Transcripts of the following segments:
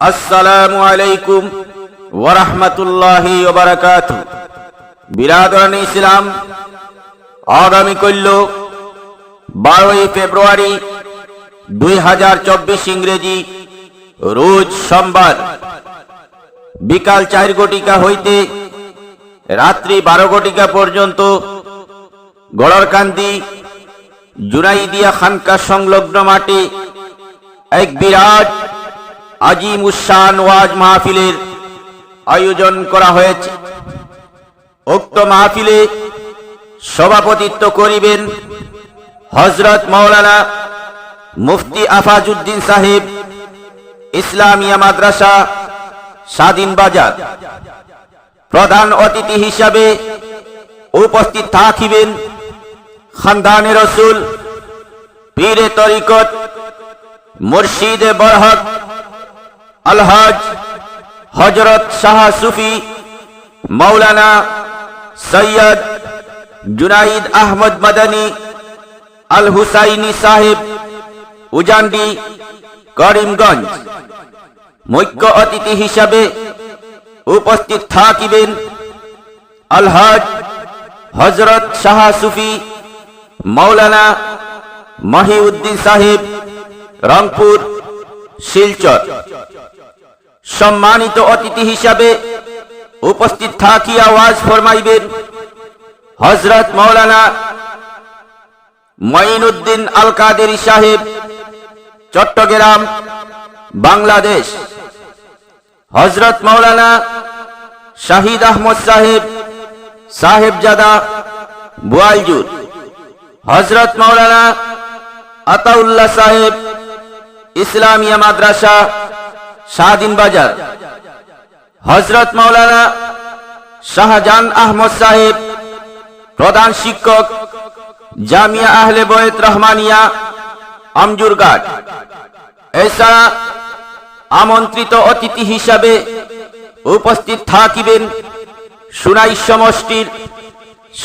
আসসালামু আলাইকুম ওরহমতুল্লাহি ওবরাকাত বিরাদরান ইসলাম আগামী কল্য বারোই ফেব্রুয়ারি দুই হাজার চব্বিশ ইংরেজি রোজ সোমবার। বিকাল চার ঘটিকা হইতে রাত্রি বারো ঘটিকা পর্যন্ত গড়রকান্দি জুনাইদিয়া খানকা সংলগ্ন মাঠে এক বিরাট আজিম উসান ওয়াজ মাহফিলের আয়োজন করা হয়েছে। উক্ত মাহফিলে সভাপতিত্ব করিবেন হজরত মৌলানা মুফতি আফাজউদ্দিন সাহেব, ইসলামিয়া মাদ্রাসা, স্বাধীন বাজার। প্রধান অতিথি হিসাবে উপস্থিত থাকিবেন খানদানে রসুল, পীরে তরিকত, মুর্শিদে বরহক আলহাজ হজরত শাহ সুফি মৌলানা সৈয়দ জুনাইদ আহমদ মাদানী আল হুসাইনি সাহেব উজান্ডি, করিমগঞ্জ। মুখ্য অতিথি হিসাবে উপস্থিত থাকিবেন আলহাজ হজরত শাহ সুফি মৌলানা মহিউদ্দিন সাহেব, রংপুর শিলচর। সম্মানিত অতিথি হিসাবে উপস্থিত থাকি, আওয়াজ ফরমাইবেন হজরত মৌলানা মঈনুদ্দিন আল কাদেরি সাহেব, চট্টগ্রাম, বাংলাদেশ। হজরত মৌলানা শাহিদ আহমদ সাহেব, সাহেবজাদা বুয়ালজুর। হজরত মৌলানা আতাউল্লাহ সাহেব ইসলামিয়া মাদ্রাসা, শাহদিন বাজার। হজরত মৌলানা শাহজাহান আহমদ সাহেব, প্রধান শিক্ষক, জামিয়া আহলে বয়েত রহমানিয়া আমজুরঘাট এছাড়া আমন্ত্রিত অতিথি হিসাবে উপস্থিত থাকিবেন সুনাই সমষ্টির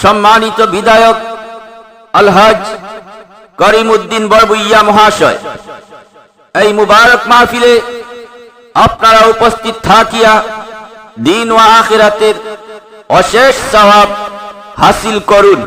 সম্মানিত বিধায়ক আলহাজ করিম উদ্দিন বরবুইয়া মহাশয়। এই মুবারক মাহফিলে আপনারা উপস্থিত থাকিয়া দিন ও আখিরাতের অশেষ স্বভাব হাসিল করুন।